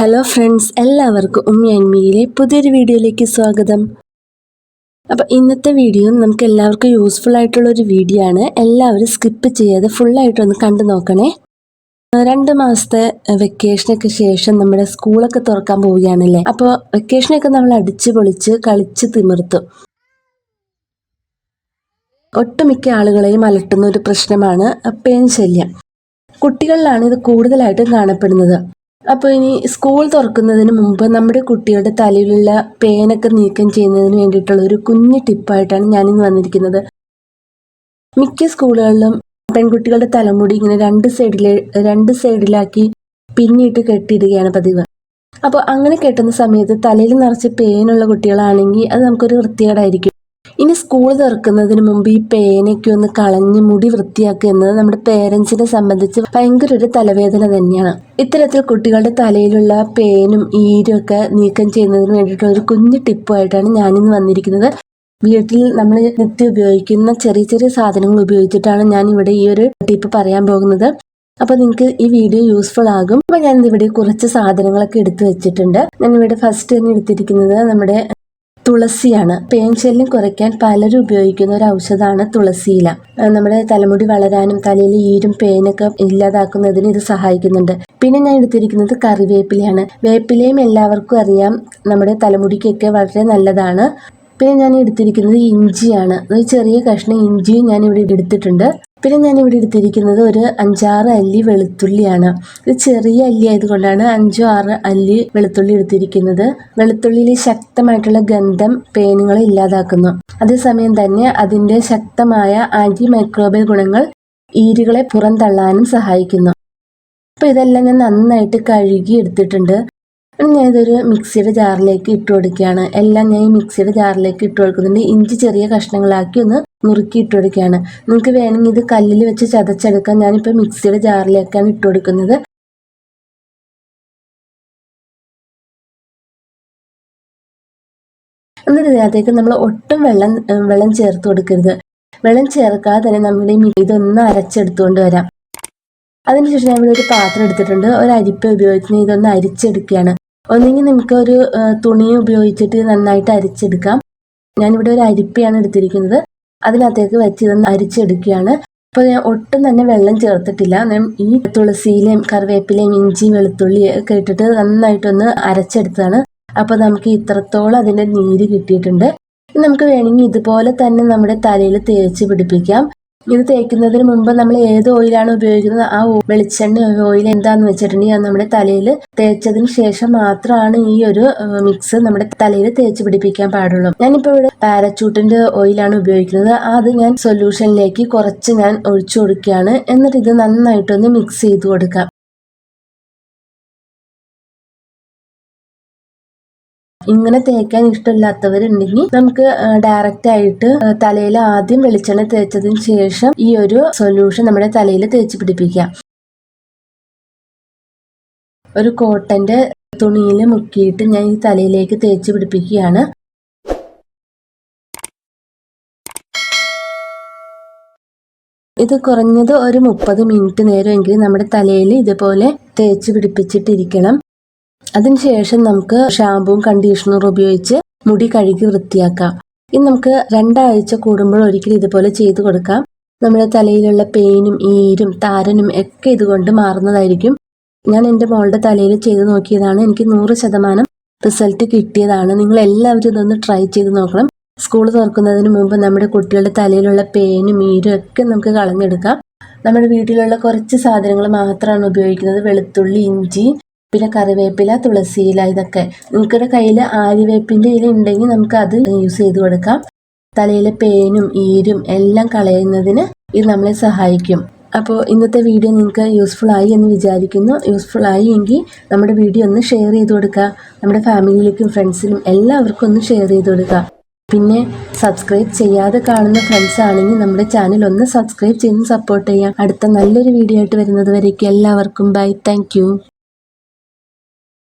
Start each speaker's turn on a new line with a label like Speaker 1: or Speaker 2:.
Speaker 1: Hello friends എല്ലാവർക്കും ഉമ്മി പുതിയൊരു വീഡിയോയിലേക്ക് സ്വാഗതം. അപ്പോൾ ഇന്നത്തെ വീഡിയോ നമുക്ക് എല്ലാവർക്കും യൂസ്ഫുൾ ആയിട്ടുള്ള ഒരു വീഡിയോ ആണ്. എല്ലാവരും സ്കിപ്പ് ചെയ്യാതെ ഫുള്ളായിട്ടൊന്ന് കണ്ടു നോക്കണേ. രണ്ട് മാസത്തെ വെക്കേഷനൊക്കെ ശേഷം നമ്മുടെ സ്കൂളൊക്കെ തുറക്കാൻ പോവുകയാണല്ലേ? അപ്പോൾ വെക്കേഷനൊക്കെ നമ്മൾ അടിച്ച് പൊളിച്ച് കളിച്ച് തിമിർത്തു. ഒട്ടുമിക്ക ആളുകളെയും അലട്ടുന്ന ഒരു പ്രശ്നമാണ് പേൻ ശല്യം കുട്ടികളിലാണ് ഇത് കൂടുതലായിട്ടും കാണപ്പെടുന്നത്. അപ്പോൾ ഇനി സ്കൂൾ തുറക്കുന്നതിന് മുമ്പ് നമ്മുടെ കുട്ടികളുടെ തലയിലുള്ള പേനൊക്കെ നീക്കം ചെയ്യുന്നതിന് വേണ്ടിയിട്ടുള്ള ഒരു കുഞ്ഞു ടിപ്പായിട്ടാണ് ഞാനിന്ന് വന്നിരിക്കുന്നത്. മിക്ക സ്കൂളുകളിലും പെൺകുട്ടികളുടെ തലമുടി ഇങ്ങനെ രണ്ട് സൈഡിൽ രണ്ട് സൈഡിലാക്കി പിന്നിട്ട് കെട്ടിയിടുകയാണ് പതിവ്. അപ്പോൾ അങ്ങനെ കെട്ടുന്ന സമയത്ത് തലയിൽ നിറച്ച് പേനുള്ള കുട്ടികളാണെങ്കിൽ അത് നമുക്കൊരു വൃത്തികേടായിരിക്കും. ഇനി സ്കൂൾ തുറക്കുന്നതിന് മുമ്പ് ഈ പേനയ്ക്ക് ഒന്ന് കളഞ്ഞ് മുടി വൃത്തിയാക്കുക എന്നത് നമ്മുടെ പേരൻസിനെ സംബന്ധിച്ച് ഭയങ്കര ഒരു തലവേദന തന്നെയാണ്. ഇത്തരത്തിൽ കുട്ടികളുടെ തലയിലുള്ള പേനും ഈരും ഒക്കെ നീക്കം ചെയ്യുന്നതിന് വേണ്ടിയിട്ടുള്ള ഒരു കുഞ്ഞു ടിപ്പുമായിട്ടാണ് ഞാനിന്ന് വന്നിരിക്കുന്നത്. വീട്ടിൽ നമ്മൾ നിത്യം ഉപയോഗിക്കുന്ന ചെറിയ ചെറിയ സാധനങ്ങൾ ഉപയോഗിച്ചിട്ടാണ് ഞാൻ ഇവിടെ ഈ ഒരു ടിപ്പ് പറയാൻ പോകുന്നത്. അപ്പോൾ നിങ്ങൾക്ക് ഈ വീഡിയോ യൂസ്ഫുൾ ആകും. അപ്പോൾ ഞാൻ ഇവിടെ കുറച്ച് സാധനങ്ങളൊക്കെ എടുത്തു വെച്ചിട്ടുണ്ട്. ഞാൻ ഇവിടെ ഫസ്റ്റ് തന്നെ എടുത്തിരിക്കുന്നത് നമ്മുടെ തുളസിയാണ്. പേൻ ശല്യം കുറയ്ക്കാൻ പലരും ഉപയോഗിക്കുന്ന ഒരു ഔഷധമാണ് തുളസിയില. നമ്മുടെ തലമുടി വളരാനും തലയിൽ ഈരും പേനൊക്കെ ഇല്ലാതാക്കുന്നതിന് ഇത് സഹായിക്കുന്നുണ്ട്. പിന്നെ ഞാൻ എടുത്തിരിക്കുന്നത് കറിവേപ്പിലയാണ്. വേപ്പിലയും എല്ലാവർക്കും അറിയാം നമ്മുടെ തലമുടിക്കൊക്കെ വളരെ നല്ലതാണ്. പിന്നെ ഞാൻ എടുത്തിരിക്കുന്നത് ഇഞ്ചിയാണ്. ഒരു ചെറിയ കഷ്ണം ഇഞ്ചിയും ഞാൻ ഇവിടെ എടുത്തിട്ടുണ്ട്. പിന്നെ ഞാൻ ഇവിടെ എടുത്തിരിക്കുന്നത് ഒരു അഞ്ചാറ് അല്ലി വെളുത്തുള്ളിയാണ്. ഇത് ചെറിയ അല്ലി ആയതുകൊണ്ടാണ് അഞ്ചോ ആറ് അല്ലി വെളുത്തുള്ളി എടുത്തിരിക്കുന്നത്. വെളുത്തുള്ളിയിൽ ശക്തമായിട്ടുള്ള ഗന്ധം പേനുകളെ ഇല്ലാതാക്കുന്നു. അതേസമയം തന്നെ അതിന്റെ ശക്തമായ ആന്റി മൈക്രോബൽ ഗുണങ്ങൾ ഈരുകളെ പുറന്തള്ളാനും സഹായിക്കുന്നു. അപ്പോൾ ഇതെല്ലാം ഞാൻ നന്നായിട്ട് കഴുകി എടുത്തിട്ടുണ്ട് ഞാൻ ഇതൊരു മിക്സിയുടെ ജാറിലേക്ക് ഇട്ട് കൊടുക്കുകയാണ്. എല്ലാം ഞാൻ ഈ മിക്സിയുടെ ജാറിലേക്ക് ഇട്ട് കൊടുക്കുന്നുണ്ട്. ഇഞ്ചി ചെറിയ കഷ്ണങ്ങളാക്കി ഒന്ന് നുറുക്കി ഇട്ട് കൊടുക്കുകയാണ്. നിങ്ങൾക്ക് വേണമെങ്കിൽ ഇത് കല്ലിൽ വെച്ച് ചതച്ചെടുക്കാൻ ഞാനിപ്പോൾ മിക്സിയുടെ ജാറിലേക്കാണ് ഇട്ട് കൊടുക്കുന്നത്. എന്നിട്ട് ഇതിനകത്തേക്ക് നമ്മൾ ഒട്ടും വെള്ളം വെള്ളം ചേർത്ത് കൊടുക്കരുത്. വെള്ളം ചേർക്കാതെ തന്നെ നമ്മുടെ ഇതൊന്ന് അരച്ചെടുത്തുകൊണ്ട് വരാം. അതിനുശേഷം ഞാൻ ഇവിടെ ഒരു പാത്രം എടുത്തിട്ടുണ്ട്. ഒരു അരിപ്പ ഉപയോഗിച്ച് ഇതൊന്ന് അരിച്ചെടുക്കുകയാണ്. ഒന്നെങ്കിൽ നമുക്കൊരു തുണി ഉപയോഗിച്ചിട്ട് നന്നായിട്ട് അരിച്ചെടുക്കാം. ഞാനിവിടെ ഒരു അരിപ്പയാണ് എടുത്തിരിക്കുന്നത്. അതിനകത്തേക്ക് വെച്ച് ഇതൊന്ന് അരിച്ചെടുക്കുകയാണ്. അപ്പോൾ ഞാൻ ഒട്ടും തന്നെ വെള്ളം ചേർത്തിട്ടില്ല. ഞാൻ ഈ തുളസിയിലെയും കറിവേപ്പിലയും ഇഞ്ചി വെളുത്തുള്ളി ഒക്കെ ഇട്ടിട്ട് നന്നായിട്ടൊന്ന് അരച്ചെടുത്തതാണ്. അപ്പോൾ നമുക്ക് ഇത്രത്തോളം അതിന്റെ നീര് കിട്ടിയിട്ടുണ്ട്. നമുക്ക് വേണമെങ്കിൽ ഇതുപോലെ തന്നെ നമ്മുടെ തലയിൽ തേച്ച് പിടിപ്പിക്കാം. ഇത് തേക്കുന്നതിന് മുമ്പ് നമ്മൾ ഏത് ഓയിലാണ് ഉപയോഗിക്കുന്നത്? ആ വെളിച്ചെണ്ണ ഓയിൽ എന്താന്ന് വെച്ചിട്ടുണ്ടെങ്കിൽ നമ്മുടെ തലയിൽ തേച്ചതിന് ശേഷം മാത്രമാണ് ഈ ഒരു മിക്സ് നമ്മുടെ തലയിൽ തേച്ച് പിടിപ്പിക്കാൻ പാടുള്ളൂ. ഞാനിപ്പോൾ ഇവിടെ പാരച്ചൂട്ടിന്റെ ഓയിലാണ് ഉപയോഗിക്കുന്നത്. അത് ഞാൻ സൊല്യൂഷനിലേക്ക് കുറച്ച് ഞാൻ ഒഴിച്ചു കൊടുക്കുകയാണ്. എന്നിട്ട് ഇത് നന്നായിട്ടൊന്ന് മിക്സ് ചെയ്ത് കൊടുക്കാം. ഇങ്ങനെ തേക്കാൻ ഇഷ്ടമില്ലാത്തവരുണ്ടെങ്കിൽ നമുക്ക് ഡയറക്റ്റ് ആയിട്ട് തലയിൽ ആദ്യം വെളിച്ചെണ്ണ തേച്ചതിന് ശേഷം ഈ ഒരു സൊല്യൂഷൻ നമ്മുടെ തലയിൽ തേച്ച് പിടിപ്പിക്കാം ഒരു കോട്ടന്റെ തുണിയിൽ മുക്കിയിട്ട് ഞാൻ ഈ തലയിലേക്ക് തേച്ച് പിടിപ്പിക്കുകയാണ്. ഇത് കുറഞ്ഞത് ഒരു മുപ്പത് മിനിറ്റ് നേരമെങ്കിലും നമ്മുടെ തലയിൽ ഇതുപോലെ തേച്ച് പിടിപ്പിച്ചിട്ടിരിക്കണം. അതിനുശേഷം നമുക്ക് ഷാമ്പുവും കണ്ടീഷണറും ഉപയോഗിച്ച് മുടി കഴുകി വൃത്തിയാക്കാം. ഇനി നമുക്ക് രണ്ടാഴ്ച കൂടുമ്പോൾ ഒരിക്കലും ഇതുപോലെ ചെയ്തു കൊടുക്കാം. നമ്മുടെ തലയിലുള്ള പെയിനും ഈരും താരനും ഒക്കെ ഇതുകൊണ്ട് മാറുന്നതായിരിക്കും. ഞാൻ എന്റെ മോളുടെ തലയിൽ ചെയ്ത് നോക്കിയതാണ്. എനിക്ക് നൂറ് ശതമാനം റിസൾട്ട് കിട്ടിയതാണ്. നിങ്ങൾ എല്ലാവരും ഇതൊന്ന് ട്രൈ ചെയ്ത് നോക്കണം. സ്കൂൾ തുറക്കുന്നതിന് മുമ്പ് നമ്മുടെ കുട്ടികളുടെ തലയിലുള്ള പേനും ഈരും ഒക്കെ നമുക്ക് കളഞ്ഞെടുക്കാം. നമ്മുടെ വീട്ടിലുള്ള കുറച്ച് സാധനങ്ങൾ മാത്രമാണ് ഉപയോഗിക്കുന്നത്. വെളുത്തുള്ളി ഇഞ്ചി പിന്നെ കറിവേപ്പില തുളസിയില ഇതൊക്കെ. നിങ്ങളുടെ കയ്യിൽ ആര്യവേപ്പിന്റെ ഇല ഉണ്ടെങ്കിൽ നമുക്ക് അത് യൂസ് ചെയ്ത് കൊടുക്കാം. തലയിലെ പേനും ഈരും എല്ലാം കളയുന്നതിന് ഇത് നമ്മളെ സഹായിക്കും. അപ്പോൾ ഇന്നത്തെ വീഡിയോ നിങ്ങൾക്ക് യൂസ്ഫുൾ ആയി എന്ന് വിചാരിക്കുന്നു. യൂസ്ഫുൾ ആയി എങ്കിൽ നമ്മുടെ വീഡിയോ ഒന്ന് ഷെയർ ചെയ്ത് കൊടുക്കുക. നമ്മുടെ ഫാമിലിയിലേക്കും ഫ്രണ്ട്സിനും എല്ലാവർക്കും ഒന്ന് ഷെയർ ചെയ്ത് കൊടുക്കുക. പിന്നെ സബ്സ്ക്രൈബ് ചെയ്യാതെ കാണുന്ന ഫ്രണ്ട്സ് ആണെങ്കിൽ നമ്മുടെ ചാനൽ ഒന്ന് സബ്സ്ക്രൈബ് ചെയ്ത് സപ്പോർട്ട് ചെയ്യാം. അടുത്ത നല്ലൊരു വീഡിയോ ആയിട്ട് വരുന്നത് വരേക്കും. എല്ലാവർക്കും ബൈ താങ്ക്